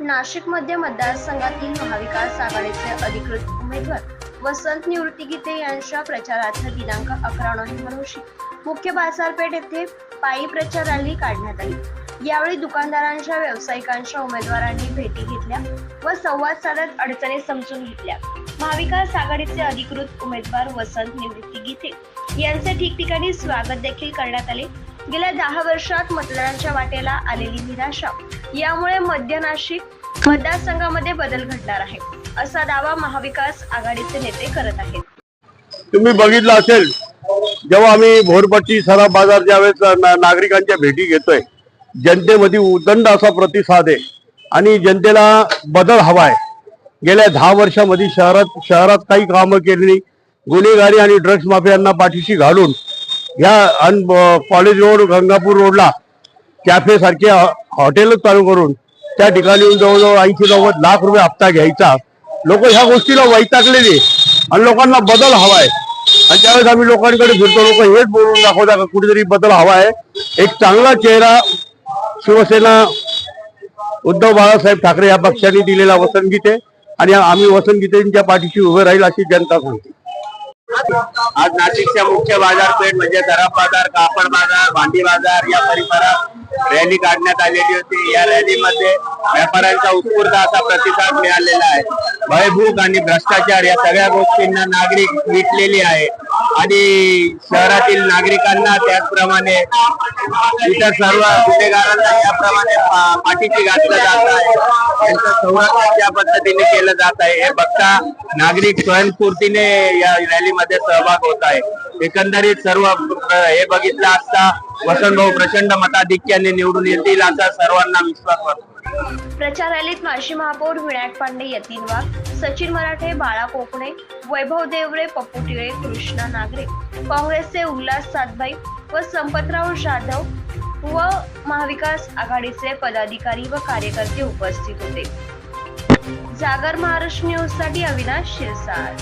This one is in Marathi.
नाशिक मध्य मतदारसंघातील महाविकास आघाडीचे अधिकृत उमेदवार वसंत निवृत्ती गीते यांच्या प्रचारार्थ दिनांक अकरा नोव्हेंबर रोजी मुख्य बाजारपेठ येथे पायी प्रचार रॅली काढण्यात आली. यावेळी दुकानदारांच्या व्यावसायिकांच्या उमेदवारांनी भेटी घेतल्या व संवाद साधत अडचणी समजून घेतल्या. महाविकास आघाडीचे अधिकृत उमेदवार वसंत निवृत्ती गीते यांचे ठिकठिकाणी स्वागत देखील करण्यात आले. गेल्या दहा वर्षात मतदारांच्या वाटेला आलेली निराशा यामुळे मध्य नाशिक मतदारसंघामध्ये बदल घडणार आहे असा दावा महाविकास आघाडीचे नेते करत आहेत. तुम्ही बघितलं असेल जेव्हा आम्ही भोरपट्टी सराफ बाजार ज्यावेळेस ना- नागरिकांच्या भेटी घेतोय जनतेमध्ये उदंड असा प्रतिसाद आहे आणि जनतेला बदल हवा आहे गेल्या दहा वर्षामध्ये शहरात शहरात काही कामं केली गुन्हेगारी आणि ड्रग्ज माफियांना पाठीशी घालून या अन कॉलेज रोड गंगापूर रोडला कॅफे सारखे हॉटेल चालू करून त्या ठिकाणी जवळजवळ ऐंशी नव्वद लाख रुपये हप्ता घ्यायचा. लोक ह्या गोष्टीला वैतागलेले आणि लोकांना बदल हवाय. आणि त्यावेळेस आम्ही लोकांकडे फिरतो लोक हेच बोलून दाखवता का कुठेतरी बदल हवा आहे एक चांगला चेहरा शिवसेना उद्धव बाळासाहेब ठाकरे या पक्षाने दिलेला वसंतगीते. आणि आम्ही वसंतगीतेंच्या पाठीशी उभे राहील अशी जनता सांगते आज नाशिकच्या मुख्य बाजारपेठ म्हणजे दराब बाजार कापड बाजार भांडी बाजार या परिसरात रॅली काढण्यात आलेली होती. या रॅलीमध्ये व्यापाऱ्यांचा उत्स्फूर्त असा प्रतिसाद मिळालेला आहे. भयभूक आणि भ्रष्टाचार या सगळ्या गोष्टींना नागरिक मिटलेली आहे आणि शहरातील नागरिकांना त्याचप्रमाणे इतर सर्व गुन्हेगारांना याप्रमाणे पाठीशी घातलं जात आहे. त्यांचं संरक्षण ज्या पद्धतीने केलं जात आहे. हे बघता नागरिक स्वयंस्फूर्तीने या रॅलीमध्ये सहभाग होत आहे. एकंदरीत सर्व हे बघितलं असता वसंतभाऊ प्रचंड मताधिक्याने निवडून येतील असा सर्वांना विश्वास वाटतो. प्रचार रॅलीत माजी महापौर विनायक पांडे यतीन वाघ सचिन मराठे बाळा कोकणे वैभव देवरे पप्पू टिळे कृष्णा नागरे काँग्रेसचे उल्हास सातभाई व संपतराव जाधव व महाविकास आघाडीचे पदाधिकारी व कार्यकर्ते उपस्थित होते. जागर महाराष्ट्र न्यूजसाठी अविनाश शिरसाट